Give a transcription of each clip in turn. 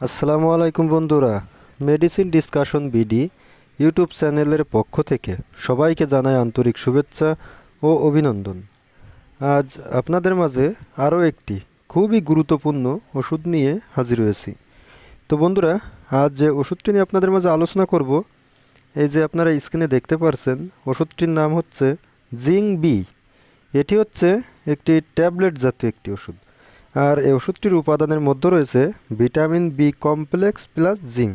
আসসালামু আলাইকুম বন্ধুরা মেডিসিন ডিসকাশন বিডি ইউটিউব চ্যানেলের পক্ষ থেকে সবাইকে জানাই আন্তরিক শুভেচ্ছা ও অভিনন্দন। আজ আপনাদের মাঝে আরও একটি খুবই গুরুত্বপূর্ণ ওষুধ নিয়ে হাজির হয়েছি। তো বন্ধুরা, আজ যে ওষুধটি নিয়ে আপনাদের মাঝে আলোচনা করব, এই যে আপনারা স্ক্রিনে দেখতে পারছেন, ওষুধটির নাম হচ্ছে জিং বি। এটি হচ্ছে একটি ট্যাবলেট জাতীয় একটি ওষুধ। আর এই ওষুধটির উপাদানের মধ্যে রয়েছে vitamin B complex plus zinc.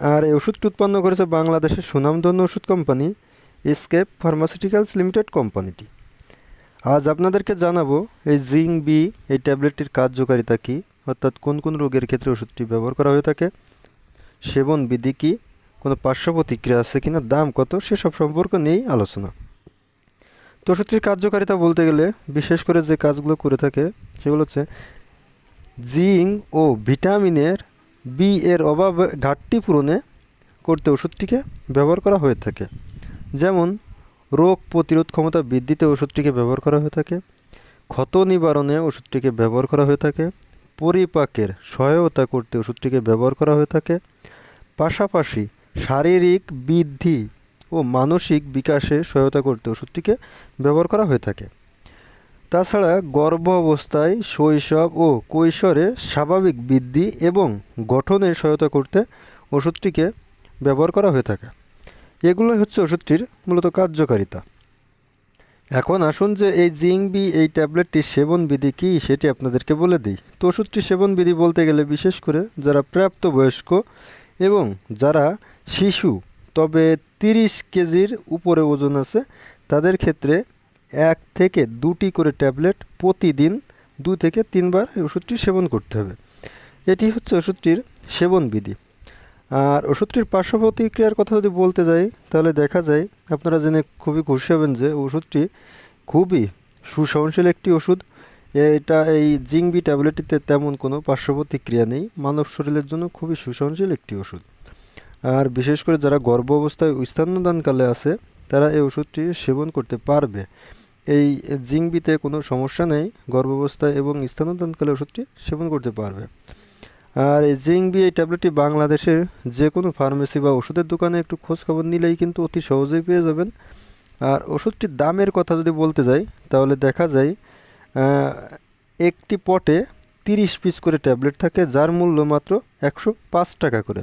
আর এই ওষুধটি উৎপন্ন করেছে বাংলাদেশের সুনামধন্য ওষুধ কোম্পানি এসকেপ ফার্মাসিউটিক্যালস লিমিটেড কোম্পানিটি। আজ আপনাদেরকে জানাব এই জিঙ্ক বি, এই ট্যাবলেটটির কার্যকারিতা কী, অর্থাৎ কোন কোন রোগের ক্ষেত্রে ওষুধটি ব্যবহার করা হয়ে থাকে, সেবন বিধি কী, কোনো পার্শ্ব প্রতিক্রিয়া আছে কিনা, দাম কত, সেসব সম্পর্ক নিয়েই আলোচনা। ওষুধটির কার্যকারিতা বলতে গেলে, বিশেষ করে যে কাজগুলো করে থাকে, সেগুলো হচ্ছে জিঙ্ক ও ভিটামিনের বি এর অভাব ঘাটতি পূরণে করতে ওষুধটিকে ব্যবহার করা হয়ে থাকে। যেমন, রোগ প্রতিরোধ ক্ষমতা বৃদ্ধিতে ওষুধটিকে ব্যবহার করা হয়ে থাকে, ক্ষত নিবারণে ওষুধটিকে ব্যবহার করা হয়ে থাকে, পরিপাকের সহায়তা করতে ওষুধটিকে ব্যবহার করা হয়ে থাকে, পাশাপাশি শারীরিক বৃদ্ধি ও মানসিক বিকাশে সহায়তা করতে ওষুধটিকে ব্যবহার করা হয়ে থাকে। তাছাড়া গর্ভ অবস্থায় শৈশব ও কৈশোরে স্বাভাবিক বৃদ্ধি এবং গঠনে সহায়তা করতে ওষুধটিকে ব্যবহার করা হয়ে থাকে। এগুলোই হচ্ছে ওষুধটির মূলত কার্যকারিতা। এখন আসুন যে এই জিংবি, এই ট্যাবলেটটির সেবন বিধি কী, সেটি আপনাদেরকে বলে দিই। তো ওষুধটির সেবন বিধি বলতে গেলে বিশেষ করে যারা প্রাপ্তবয়স্ক এবং যারা শিশু তবে তিরিশ কেজির উপরে ওজন আছে। তাদের ক্ষেত্রে এক থেকে দুটি করে ট্যাবলেট প্রতিদিন দু থেকে তিনবার এই ওষুধটি সেবন করতে হবে। এটি হচ্ছে ওষুধটির সেবন বিধি। আর ওষুধটির পার্শ্ব প্রতিক্রিয়ার কথা যদি বলতে যাই, তাহলে দেখা যায় আপনারা জেনে খুবই খুশি হবেন যে ওষুধটি খুবই সুসহনশীল একটি ওষুধ। এটা এই জিংবি ট্যাবলেটটিতে তেমন কোনো পার্শ্ব প্রতিক্রিয়া নেই। মানব শরীরের জন্য খুবই সুসহনশীল একটি ওষুধ। আর বিশেষ করে যারা গর্ভ অবস্থায় স্তন্যদানকালে আছে, তারা এই ওষুধটি সেবন করতে পারবে। এই জিংবিতে কোনো সমস্যা নেই গর্ভাবস্থায় এবং স্তন্যদানকালে ওষুধটি সেবন করতে পারবে। আর এই জিংবি, এই ট্যাবলেটটি বাংলাদেশের যে কোনো ফার্মেসি বা ওষুধের দোকানে একটু খোঁজ খবর নিলেই কিন্তু অতি সহজেই পেয়ে যাবেন। আর ওষুধটির দামের কথা যদি বলতে যাই, তাহলে দেখা যায় একটি পটে তিরিশ পিস করে ট্যাবলেট থাকে, যার মূল্য মাত্র একশো পাঁচ টাকা করে।